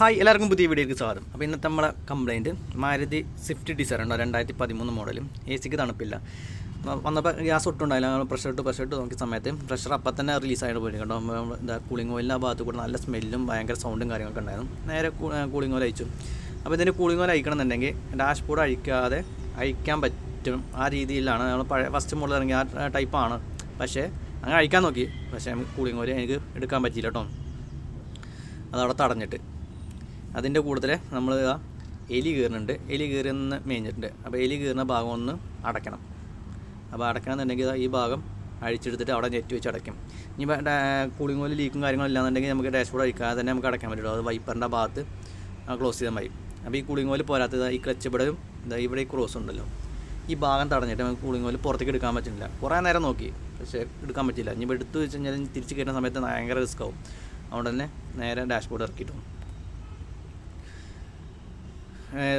Hi എല്ലാവർക്കും പുതിയ വീഡിയോയ്ക്ക് സ്വാഗതം. അപ്പോൾ ഇന്നത്തെ നമ്മളെ കംപ്ലയിന്റ് മാരുതി സ്വിഫ്റ്റ് ഡിസൈർ ഉണ്ടോ? രണ്ടായിരത്തി പതിമൂന്ന് മോഡലും എ സിക്ക് തണുപ്പില്ല. വന്നപ്പോൾ ഗ്യാസ് ഒട്ടുണ്ടായില്ല. പ്രഷർ ഇട്ട് പ്രഷർ ഇട്ട് നോക്കിയ സമയത്ത് പ്രഷർ അപ്പം തന്നെ റിലീസായിട്ട് പോയി. കേട്ടോ എന്താ കൂളിംഗ് ഓയിലിന്റെ ആ ഭാഗത്ത് കൂടെ നല്ല സ്മെല്ലും ഭയങ്കര സൗണ്ടും കാര്യങ്ങളൊക്കെ ഉണ്ടായിരുന്നു. നേരെ കൂളിംഗ് ഓയിൽ അയച്ചു അപ്പോൾ ഇതിന്റെ കൂളിംഗ് ഓയിൽ അയക്കണമെന്നുണ്ടെങ്കിൽ ഡാഷ് ബോർഡ് അഴിക്കാതെ അഴിക്കാൻ പറ്റും ആ രീതിയിലാണ്. നമ്മൾ പഴയ ഫസ്റ്റ് മോഡൽ ഇറങ്ങിയ ആ ടൈപ്പാണ് പക്ഷേ അങ്ങനെ അഴിക്കാൻ നോക്കി. പക്ഷേ കൂളിംഗ് ഓയിൽ എനിക്ക് എടുക്കാൻ പറ്റിയില്ല കേട്ടോ. അതവിടെ തടഞ്ഞിട്ട്. അതിന്റെ കൂടുതൽ നമ്മൾ എലി കീറുന്നുണ്ട്. എലി കീറുന്ന മേഞ്ഞിട്ടുണ്ട്. അപ്പോൾ എലി കീറുന്ന ഭാഗം ഒന്ന് അടയ്ക്കണം. അപ്പോൾ അടയ്ക്കണമെന്നുണ്ടെങ്കിൽ ഈ ഭാഗം അഴിച്ചെടുത്തിട്ട് അവിടെ നെറ്റ് വെച്ച് അടയ്ക്കും. ഇനി കൂളിംഗ് ഓയിൽ ലീക്കും കാര്യങ്ങളും ഇല്ലാന്നുണ്ടെങ്കിൽ നമുക്ക് ഡാഷ്ബോർഡ് അഴിക്കാതെ തന്നെ നമുക്ക് അടയ്ക്കാൻ പറ്റുള്ളൂ. അത് വൈപ്പറിന്റെ ഭാഗത്ത് ക്ലോസ് ചെയ്താൽ മതി. അപ്പോൾ ഈ കൂളിംഗ് ഓയിൽ പോരാത്തത് ഈ ക്ലച്ച് ഇവിടെയും ഇവിടെ ഈ ക്രോസ് ഉണ്ടല്ലോ. ഈ ഭാഗം തടഞ്ഞിട്ട് നമുക്ക് കൂളിംഗ് ഓയിൽ പുറത്തേക്ക് എടുക്കാൻ പറ്റില്ല കുറേ നേരം നോക്കി. പക്ഷേ എടുക്കാൻ പറ്റില്ല ഇനി എടുത്തു വെച്ച് കഴിഞ്ഞാൽ തിരിച്ച് കയറ്റുന്ന സമയത്ത് ഭയങ്കര റിസ്ക് ആവും. അതുകൊണ്ട് തന്നെ നേരെ ഡാഷ്ബോർഡ് ഇറക്കിയിട്ടു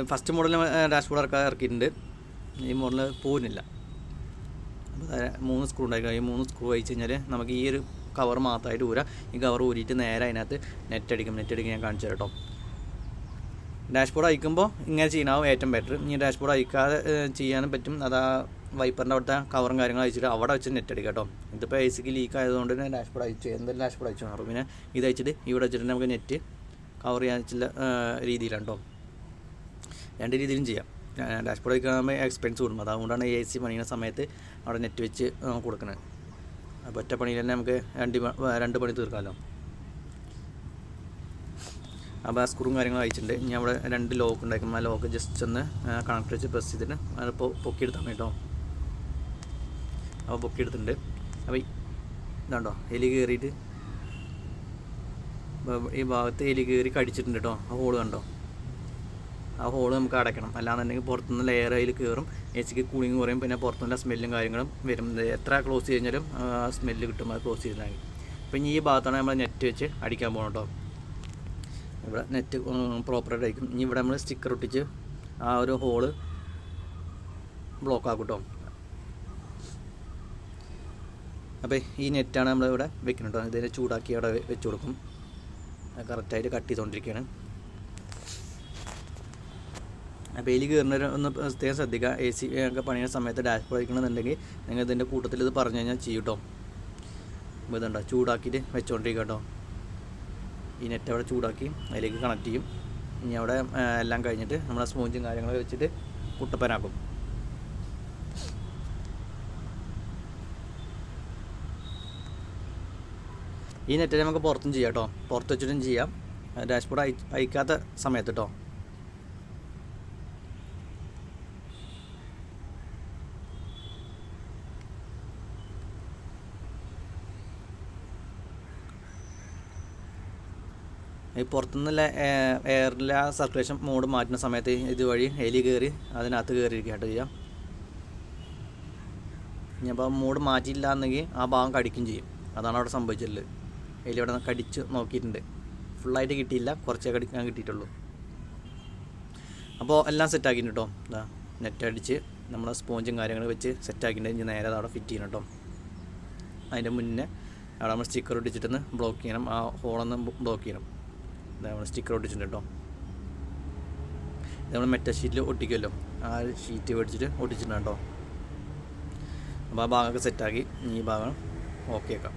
ഫസ്റ്റ് മോഡൽ ഡാഷ്ബോർഡ് ഇറക്കാൻ ഇറക്കിയിട്ടുണ്ട്. ഈ മോഡൽ പോകുന്നില്ല അപ്പോൾ മൂന്ന് സ്ക്രൂ ഉണ്ടായിരിക്കും ഈ മൂന്ന് സ്ക്രൂ അയച്ചു കഴിഞ്ഞാൽ നമുക്ക് ഈ ഒരു കവർ മാത്രമായിട്ട് ഊരാം. ഈ കവർ ഊരിയിട്ട് നേരെ അതിനകത്ത് നെറ്റ് അടിക്കും. നെറ്റ് അടിക്കും ഞാൻ കാണിച്ചു കേട്ടോ ഡാഷ്ബോർഡ് അയക്കുമ്പോൾ ഇങ്ങനെ ചെയ്യണമാവും ഏറ്റവും ബെറ്റർ ഇനി ഡാഷ്ബോർഡ് അയക്കാതെ ഏഹ്, ചെയ്യാനും പറ്റും. അതാ വൈപ്പറിന്റെ അവിടുത്തെ കവറും കാര്യങ്ങളും അയച്ചിട്ട് അവിടെ വെച്ച് നെറ്റ് അടിക്കാം കേട്ടോ ഇതിപ്പോൾ എ സിക്ക് ലീക്ക് ആയതുകൊണ്ട് തന്നെ ഡാഷ്ബോർഡ് അയച്ചു എന്തായാലും ഡാഷ്ബോർഡ് അയച്ചു മാറും പിന്നെ ഇത് അയച്ചിട്ട് ഇവിടെ വെച്ചിട്ട് നമുക്ക് നെറ്റ് കവർ ചെയ്യാൻ ചില രീതിയിലാണ് കേട്ടോ രണ്ട് രീതിയിലും ചെയ്യാം. ഡാഷ്ബോർഡ് വയ്ക്കുമ്പോൾ എക്സ്പെൻസ് കൂടും. അതുകൊണ്ടാണ് എ സി പണിയുന്ന സമയത്ത് അവിടെ നെറ്റ് വെച്ച് കൊടുക്കുന്നത് അപ്പോൾ ഒറ്റ പണിയിൽ തന്നെ നമുക്ക് രണ്ട് രണ്ട് പണി തീർക്കാമല്ലോ അപ്പോൾ ആ സ്ക്രൂവും കാര്യങ്ങളും അയച്ചിട്ടുണ്ട്. ഇനി അവിടെ രണ്ട് ലോക്ക് ഉണ്ടാക്കും ആ ലോക്ക് ജസ്റ്റ് ഒന്ന് കണക്ട് വെച്ച് പ്രസ് ചെയ്തിട്ട് പൊക്കി പൊക്കിയെടുത്താൽ കേട്ടോ അപ്പോൾ പൊക്കിയെടുത്തിട്ടുണ്ട്. അപ്പോൾ ഇതാണ്ടോ എലി കയറിയിട്ട് ഈ ഭാഗത്ത് എലി കയറി കടിച്ചിട്ടുണ്ട് കേട്ടോ ആ ഹോൾ കണ്ടോ? ആ ഹോൾ നമുക്ക് അടയ്ക്കണം. അല്ലാന്നുണ്ടെങ്കിൽ പുറത്തുനിന്ന് ലെയർ അതിൽ കയറും. എ സിക്ക് കൂളിങ് കുറയും. പിന്നെ പുറത്തുനിന്ന് സ്മെല്ലും കാര്യങ്ങളും വരും. എത്ര ക്ലോസ് കഴിഞ്ഞാലും സ്മെല്ല് കിട്ടും. അത് ക്ലോസ് ചെയ്തിട്ടുണ്ടെങ്കിൽ അപ്പോൾ ഇനി ഈ ഭാഗത്താണ് നമ്മൾ നെറ്റ് വെച്ച് അടിക്കാൻ പോകണം കേട്ടോ ഇവിടെ നെറ്റ് പ്രോപ്പറായിട്ട് അടിക്കും. ഇനി ഇവിടെ നമ്മൾ സ്റ്റിക്കർ ഒട്ടിച്ച് ആ ഒരു ഹോൾ ബ്ലോക്ക് ആക്കും കേട്ടോ അപ്പോൾ ഈ നെറ്റാണ് നമ്മളിവിടെ വെക്കുന്നത് കേട്ടോ ഇതിനെ ചൂടാക്കി അവിടെ വെച്ച് കൊടുക്കും. കറക്റ്റായിട്ട് കട്ട് ചെയ്തുകൊണ്ടിരിക്കുകയാണ് അപ്പോൾ എലി കയറുന്നവർ ഒന്ന് പ്രത്യേകം ശ്രദ്ധിക്കുക. എ സി ഒക്കെ പണിയുന്ന സമയത്ത് ഡാഷ്ബോർഡ് വയ്ക്കണമെന്നുണ്ടെങ്കിൽ നിങ്ങൾ ഇതിന്റെ കൂട്ടത്തിൽ ഇത് പറഞ്ഞു കഴിഞ്ഞാൽ ചെയ്യും കേട്ടോ. അപ്പോൾ ഇതുണ്ടോ? ചൂടാക്കിയിട്ട് വെച്ചുകൊണ്ടിരിക്കുക കേട്ടോ. ഈ നെറ്റ് അവിടെ ചൂടാക്കി അതിലേക്ക് കണക്ട് ചെയ്യും. ഇനി അവിടെ എല്ലാം കഴിഞ്ഞിട്ട് നമ്മളെ സ്പോഞ്ചും കാര്യങ്ങളൊക്കെ വെച്ചിട്ട് കുട്ടപ്പനാക്കും. ഈ നെറ്റ് നമുക്ക് പുറത്തും ചെയ്യാം കേട്ടോ. പുറത്ത് വെച്ചിട്ടും ചെയ്യാം. ഡാഷ്ബോർഡ് അയ അയക്കാത്ത സമയത്ത് കേട്ടോ. ഈ പുറത്തുനിന്നുള്ള എയറിലെ ആ സർക്കുലേഷൻ മോഡ് മാറ്റുന്ന സമയത്ത് ഇതുവഴി എലി കയറി അതിനകത്ത് കയറിയിരിക്കുക കേട്ടോ ചെയ്യാം. ഇനിയപ്പോൾ മൂഡ് മാറ്റിയില്ല എന്നെങ്കിൽ ആ ഭാഗം കടിക്കും ചെയ്യും. അതാണ് അവിടെ സംഭവിച്ചിട്ടുള്ളത് എലി അവിടെ കടിച്ച് നോക്കിയിട്ടുണ്ട്. ഫുള്ളായിട്ട് കിട്ടിയില്ല. കുറച്ചേ കടിക്കാൻ കിട്ടിയിട്ടുള്ളൂ. അപ്പോൾ എല്ലാം സെറ്റ് ആക്കിയിട്ടുണ്ട് കേട്ടോ. ഇതാ നെറ്റ് അടിച്ച് നമ്മളെ സ്പോഞ്ചും കാര്യങ്ങളും വെച്ച് സെറ്റ് ആക്കിയിട്ടുണ്ട്. ഇനി നേരെ അവിടെ ഫിറ്റ് ചെയ്യണം കേട്ടോ. അതിന്റെ മുന്നേ അവിടെ നമ്മൾ സ്റ്റിക്കർ ഇട്ടിച്ചിട്ടൊന്ന് ബ്ലോക്ക് ചെയ്യണം. ആ ഹോളൊന്ന് ബ്ലോക്ക് ചെയ്യണം. നമ്മൾ സ്റ്റിക്കർ ഒട്ടിച്ചിട്ടുണ്ട് കേട്ടോ നമ്മൾ മെറ്റൽ ഷീറ്റിൽ ഒട്ടിക്കുമല്ലോ ആ ഷീറ്റ് മേടിച്ചിട്ട് ഒട്ടിച്ചിട്ടുണ്ട് കേട്ടോ അപ്പോൾ ആ ഭാഗമൊക്കെ സെറ്റാക്കി ഈ ഭാഗം ഓക്കെ ആക്കാം.